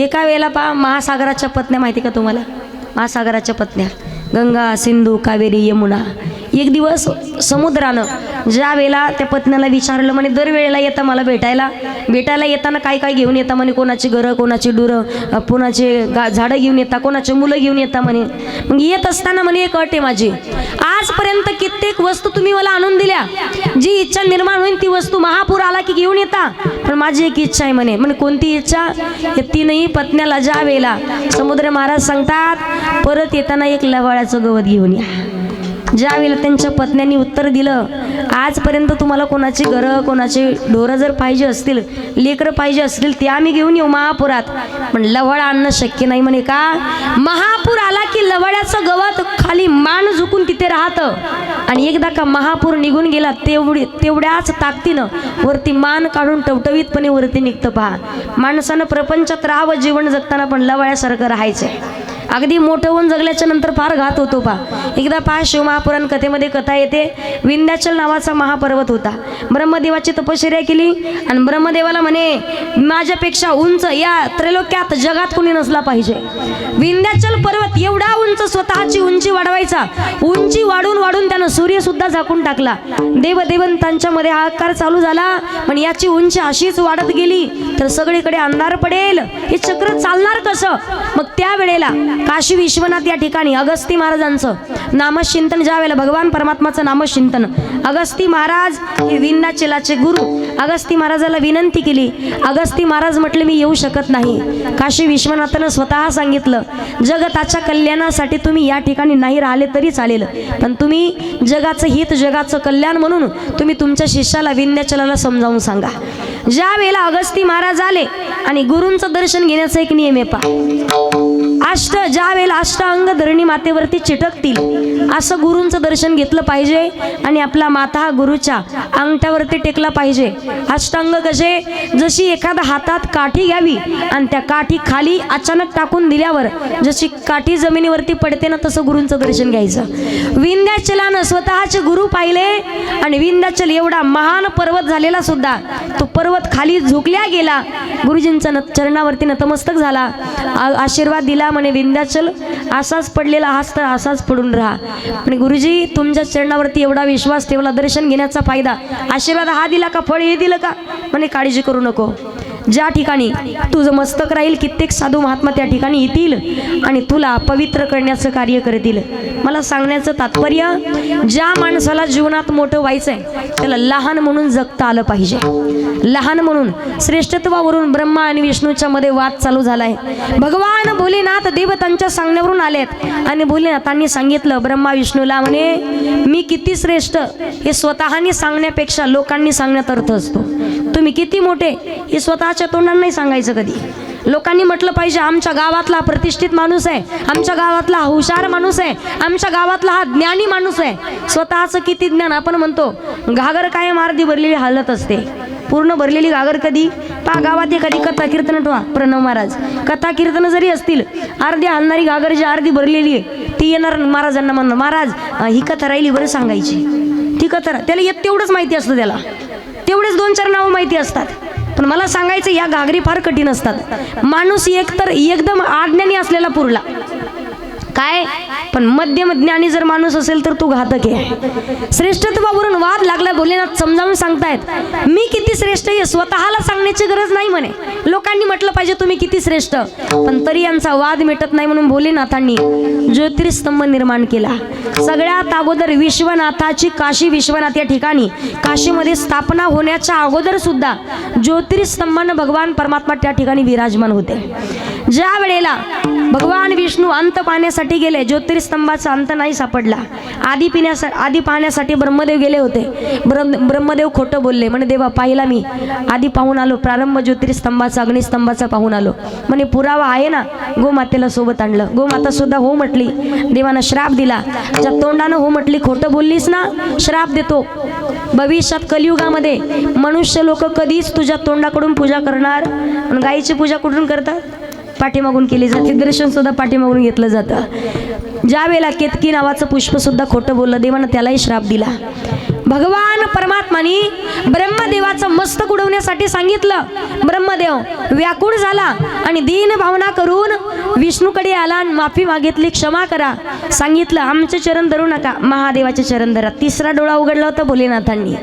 एका वेळेला पहा महासागराच्या पत्न्या माहिती का तुम्हाला? महासागराच्या पत्न्या. गंगा सिंधू कावेरी यमुना. एक दिवस समुद्रानं ज्या वेळेला त्या पत्नीला विचारलं म्हणे दरवेळेला येतं मला भेटायला? भेटायला येताना काय काय घेऊन येता? म्हणे कोणाची घरं कोणाची डुरं कोणाचे गा झाडं घेऊन येता कोणाचे मुलं घेऊन येता? म्हणे. मग येत असताना म्हणे एक अट आहे माझी. आजपर्यंत कित्येक वस्तू तुम्ही मला आणून दिल्या. जी इच्छा निर्माण होईल ती वस्तू महापूर आला की घेऊन येता. पण माझी एक इच्छा आहे म्हणे. म्हणे कोणती इच्छा? या तीनही पत्न्याला ज्या वेळेला समुद्र महाराज सांगतात परत येताना एक लवाळ्याचं गवत घेऊन या. ज्या वेळेला त्यांच्या पत्न्यांनी उत्तर दिलं आजपर्यंत तुम्हाला कोणाची घरं कोणाची ढोरं जर पाहिजे असतील लेकरं पाहिजे असतील ते आम्ही घेऊन येऊ महापुरात. पण लवळ आणणं शक्य नाही म्हणे का? महापूर आला की लवळ्याचं गवत खाली मान झुकून तिथे राहतं. आणि एकदा का महापूर निघून गेला तेवढी तेवढ्याच ताकदीनं वरती मान काढून टवटवीतपणे वरती निघतं पहा. माणसानं प्रपंचात राहावं जीवन जगताना पण लवळ्यासारखं आहे अगदी मोठं होऊन जगल्याच्या नंतर फार घात होतो पा. एकदा पहा शिवमहापुराण कथेमध्ये कथा येते. विंध्याचल नावाचा महापर्वत होता. ब्रह्मदेवाची तपश्चर्या केली आणि ब्रह्मदेवाला म्हणे माझ्यापेक्षा उंच या त्रैलोक्यात जगात कोणी नसला पाहिजे. विंध्याचल पर्वत एवढा उंच स्वतःची उंची वाढवायचा. उंची वाढून वाढून त्यानं सूर्य सुद्धा झाकून टाकला. देवदेवंतांच्या मध्ये हाकार चालू झाला. पण याची उंची अशीच वाढत गेली तर सगळीकडे अंधार पडेल. हे चक्र चालणार कसं? मग त्यावेळेला काशी विश्वनाथ या ठिकाणी अगस्ती महाराजांचं नामचिंतन ज्या वेळेला भगवान परमात्माचं नामचिंतन अगस्ती महाराज हे विंध्याचलाचे गुरु. अगस्ती महाराजाला विनंती केली. अगस्ती महाराज म्हटले मी येऊ शकत नाही. काशी विश्वनाथानं स्वतः सांगितलं जगताच्या कल्याणासाठी तुम्ही या ठिकाणी नाही राहिले तरी चालेल. पण तुम्ही जगाचं हित जगाचं कल्याण म्हणून तुम्ही तुमच्या शिष्याला विंध्याचलाला समजावून सांगा. ज्या वेळेला अगस्ती महाराज आले आणि गुरूंचं दर्शन घेण्याचा एक नियम आहे पा अष्ट ज्या वेळेला अष्टांग धरणी मातेवरती चिटकतील असं गुरूंचं दर्शन घेतलं पाहिजे आणि आपला माता हा गुरुच्या अंगठ्यावरती टेकला पाहिजे. अष्टांग कसे जशी एखादा हातात काठी घ्यावी आणि त्या काठी खाली अचानक टाकून दिल्यावर जशी काठी जमिनीवरती पडते ना तसं गुरूंचं दर्शन घ्यायचं. विंध्याचलानं स्वतःचे गुरु पाहिले आणि विंध्याचल एवढा महान पर्वत झालेला सुद्धा तो पर्वत खाली झुकल्या गेला. गुरुजींचा न चरणावरती नतमस्तक झाला. आशीर्वाद दिला म्हणे विंध्याचल असाच पडलेला हाच तर असाच पडून राहा. आणि गुरुजी तुमच्या चरणावरती एवढा विश्वास ठेवला दर्शन घेण्याचा फायदा आशीर्वाद हा दिला का फळ हे दिलं का? म्हणे काळजी करू नको. ज्या ठिकाणी तुझं मस्तक राहील कित्येक साधू महात्मा त्या ठिकाणी येतील आणि तुला पवित्र करण्याचं कार्य करतील. मला सांगण्याचं तात्पर्य ज्या माणसाला जीवनात मोठं व्हायचंय त्याला लहान म्हणून जगता आलं पाहिजे. लहान म्हणून श्रेष्ठत्वावरून ब्रह्मा आणि विष्णूच्या मध्ये वाद चालू झालाय. भगवान भोलेनाथ देवतांच्या सांगण्यावरून आलेत. आणि भोलेनाथांनी सांगितलं ब्रह्मा विष्णूला म्हणे मी किती श्रेष्ठ हे स्वतःने सांगण्यापेक्षा लोकांनी सांगण्यात अर्थ असतो. तुम्ही किती मोठे हे स्वतःच्या तोंडाने नाही सांगायचं कधी. लोकांनी म्हटलं पाहिजे आमच्या गावातला प्रतिष्ठित माणूस आहे आमच्या गावातला हुशार माणूस आहे आमच्या गावातला हा ज्ञानी माणूस आहे. स्वतःचं किती ज्ञान आपण म्हणतो घागर कायम अर्धी भरलेली हालत असते. पूर्ण भरलेली घागर कधी? पा गावात एखादी कथा कीर्तन ठेवा प्रणव महाराज. कथा कीर्तन जरी असतील अर्धी हलणारी घागर जी अर्धी भरलेली आहे ती येणार महाराजांना म्हणणं महाराज ही कथा राहिली बरं सांगायची. ती कथा त्याला येत तेवढंच माहिती असतं त्याला. तेवढेच दोन चार नावं माहिती असतात. पण मला सांगायचं या घागरी फार कठीण असतात. माणूस एकतर एकदम आज्ञानी असलेला पुरला. काय? पण मध्यम ज्ञानी जर माणूस असेल तर तो घातक आहे. श्रेष्ठत्वावरून वाद लागला भोलेनाथ समजावून सांगतायत मी किती श्रेष्ठ आहे स्वतःला सांगण्याची गरज नाही म्हणे. लोकांनी म्हटलं पाहिजे तुम्ही किती श्रेष्ठ. पण तरी यांचा वाद मिटत नाही म्हणून भोलेनाथांनी ज्योतिर्स्तंभ निर्माण केला. सगळ्यात अगोदर विश्वनाथाची काशी विश्वनाथ या ठिकाणी काशीमध्ये स्थापना होण्याच्या अगोदर सुद्धा ज्योतिर्स्तंभानं भगवान परमात्मा त्या ठिकाणी विराजमान होते. ज्या वेळेला भगवान विष्णू अंत पाहण्यासाठी गेले ज्योतिर्स्तंभाचा अंत नाही सापडला. आधी पिण्यासा आधी पाहण्यासाठी ब्रह्मदेव गेले होते. ब्रह्म ब्रह्मदेव खोटं बोलले. म्हणे देवा पाहिला मी. आधी पाहून आलो. प्रारंभ ज्योतिर्स्तंभाचा अग्निस्तंभाचा पाहून आलो. म्हणे पुरावा आहे ना? गोमातेला सोबत आणलं. गोमाता सुद्धा हो म्हटली. देवानं श्राप दिला. ज्या तोंडानं हो म्हटली खोटं बोललीस ना? श्राप देतो. भविष्यात कलियुगामध्ये मनुष्य लोक कधीच तुझ्या तोंडाकडून पूजा करणार गाईची पूजा कुठून करतात? पाठीमागून केली जाते. दर्शन सुद्धा पाठीमागून घेतलं जातं. ज्या वेळेला केतकी नावाचं पुष्प सुद्धा खोटं बोललं देवानं त्यालाही श्राप दिला. भगवान परमात्मानी ब्रह्मदेवाचं मस्तक उडवण्यासाठी सांगितलं. ब्रह्मदेव व्याकुळ झाला आणि दीन भावना करून विष्णूकडे आला आणि माफी मागितली क्षमा करा. सांगितलं आमचे चरण धरू नका. महादेवाचे चरण धरा. तिसरा डोळा उघडला होता भोलेनाथांनी.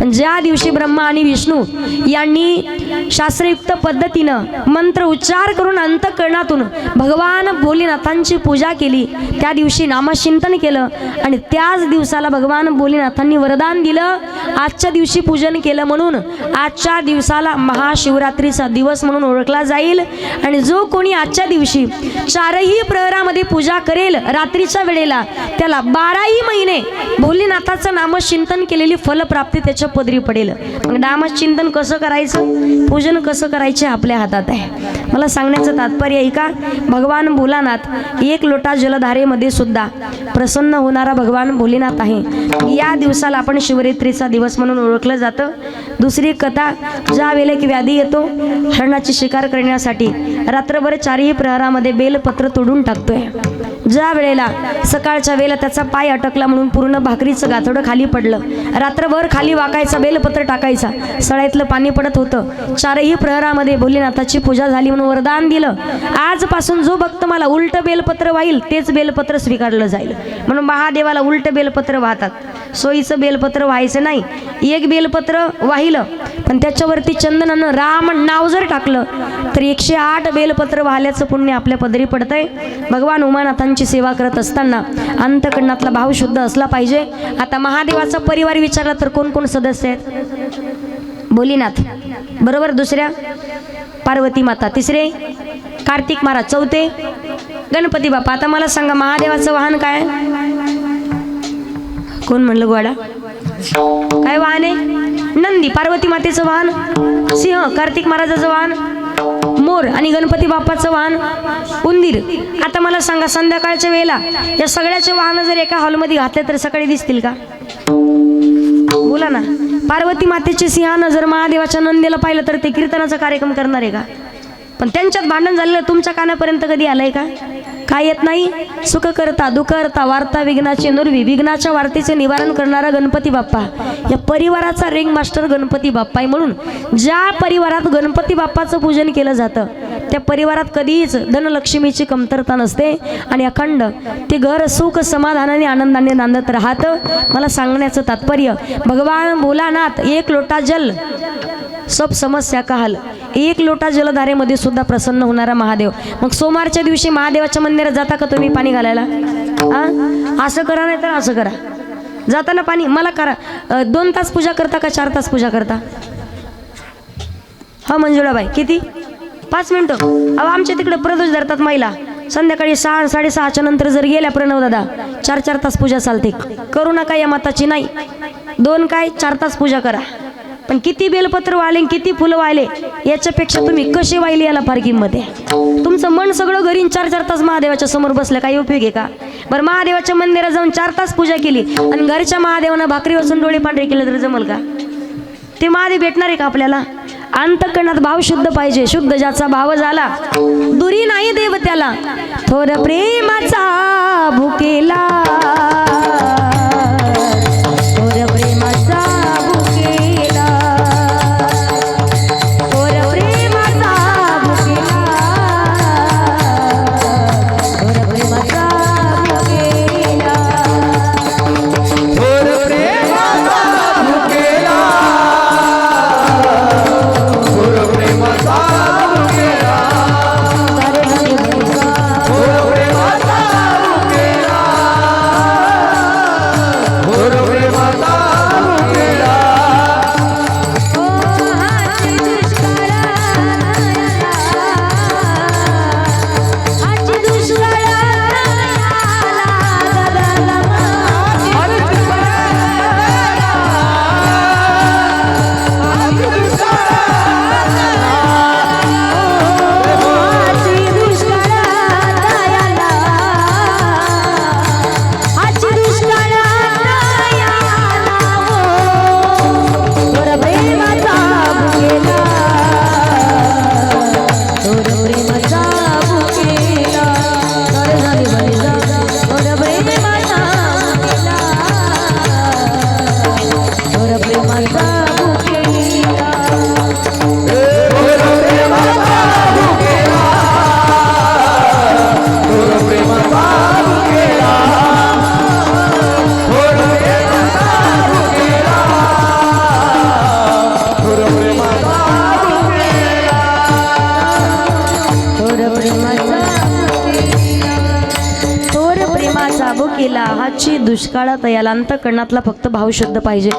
पण ज्या दिवशी ब्रह्मा आणि विष्णू यांनी शास्त्रयुक्त पद्धतीनं मंत्र उच्चार करून अंतकरणातून भगवान भोलेनाथांची पूजा केली त्या दिवशी नामचिंतन केलं आणि त्याच दिवसाला भगवान भोलेनाथांनी वरदान दिलं आजच्या दिवशी पूजन केलं म्हणून आजच्या दिवसाला महाशिवरात्रीचा दिवस म्हणून ओळखला जाईल. आणि जो कोणी आजच्या दिवशी चारही प्रहरामध्ये पूजा करेल रात्रीच्या वेळेला त्याला बाराही महिने भोलेनाथाचं नामचिंतन केलेली फलप्राप्ती त्याच्या पदरी पडेल. मग नामचिंतन कसं करायचं? पूजन कसं करायचे? आपल्या हातात आहे. मला सांगण्याचं तात्पर्य आहे का? भगवान भोलानाथ एक लोटा जलधारेमध्ये सुद्धा प्रसन्न होणारा भगवान भोलेनाथ आहे. या दिवसाला आपण शिवरात्रीचा दिवस म्हणून ओळखलं जातं. दुसरी कथा ज्या वेळेला एक व्याधी येतो हरणाची शिकार करण्यासाठी रात्रभर चारही प्रहरामध्ये बेलपत्र तोडून टाकतोय. ज्या वेळेला सकाळच्या वेळेला त्याचा पाय अटकला म्हणून पूर्ण भाकरीचं गाथोडं खाली पडलं. रात्रभर खाली वाकायचा बेलपत्र टाकायचा. सळ्यातलं पाणी पडत होतं. चारही प्रहरामध्ये भोलेनाथाची पूजा झाली म्हणून वरदान दिलं. आजपासून जो भक्त मला उलट बेलपत्र वाहील तेच बेलपत्र स्वीकारलं जाईल. म्हणून महादेवाला उलट बेलपत्र वाहतात. सोयीचं बेलपत्र व्हायचं नाही. एक बेलपत्र वाहिलं पण त्याच्यावरती चंदनानं राम नाव जर टाकलं तर एकशे आठ बेलपत्र वाहल्याचं पुण्य आपल्या पदरी पडतंय. भगवान उमानाथांची सेवा करत असताना अंतकरणातला भाव शुद्ध असला पाहिजे. आता महादेवाचा परिवार विचारला तर कोण कोण सदस्य आहेत? बोलीनाथ बरोबर? दुसऱ्या? पार्वती माता. तिसरे? कार्तिक महाराज. चौथे? गणपती बाप्पा. आता मला सांगा महादेवाचं वाहन काय? कोण म्हणलं गोडा काय वाहन आहे? नंदी. पार्वती मातेचं वाहन? सिंह. कार्तिक महाराजाचं वाहन? मोर आणि गणपती बाप्पाचं वाहन उंदीर. आता मला सांगा संध्याकाळच्या वेळेला या सगळ्याचे वाहनं जर एका हॉलमध्ये घातले तर सकाळी दिसतील का? बोला ना. पार्वती मातेचे सिंहानं जर महादेवाच्या नंदीला पाहिलं तर ते कीर्तनाचा कार्यक्रम करणार आहे का? पण त्यांच्यात भांडण झालेलं तुमच्या कानापर्यंत कधी आलंय का? काय येत नाही? सुख करता दुःख करता वार्ता विघ्नाची नुरवी विघ्नाच्या वार्तेचे निवारण करणारा गणपती बाप्पा. या परिवाराचा रिंग मास्टर गणपती बाप्पा आहे म्हणून ज्या परिवारात गणपती बाप्पाचं पूजन केलं जातं त्या परिवारात कधीच धनलक्ष्मीची कमतरता नसते आणि अखंड ते घर सुख समाधानाने आनंदाने नांदत राहतं. मला सांगण्याचं तात्पर्य भगवान भोलानाथ एक लोटा जल. सब समस्या का हल एक लोटा जलधारेमध्ये सुद्धा प्रसन्न होणारा महादेव. मग सोमवारच्या दिवशी महादेवाच्या मंदिरात जाता का तुम्ही पाणी घालायला? असं करा नाही तर असं करा. जाताना पाणी मला करा. दोन तास पूजा करता का चार तास पूजा करता? हा मंजुळाबाई किती? पाच मिनटं. अहो आमच्या तिकडे प्रदोष धरतात महिला. संध्याकाळी सहा साडेसहाच्या नंतर जर गेल्या प्रणव दादा चार चार तास पूजा चालते. करू नका या माताची नाही. दोन काय चार तास पूजा करा. पण किती बेलपत्र वाले आणि किती फुलं वाहिले याच्यापेक्षा तुम्ही कसे वाहिले याला फार किंमत आहे तुमचं मन सगळं घरी चार चार तास महादेवाच्या समोर बसलं काही उपयोग आहे का? बरं महादेवाच्या मंदिरात जाऊन चार तास पूजा केली आणि घरच्या महादेवानं भाकरी वाचून डोळे पांढरे केले तर जमल का? ते महादेव भेटणार आहे का आपल्याला? अंतकरणात भाव शुद्ध पाहिजे शुद्ध ज्याचा भाव झाला दुरी नाही देव त्याला थोर प्रेमाचा भुकेला. काळात दुष्काळात याला अंतकरणातला फक्त भावशुद्ध पाहिजे.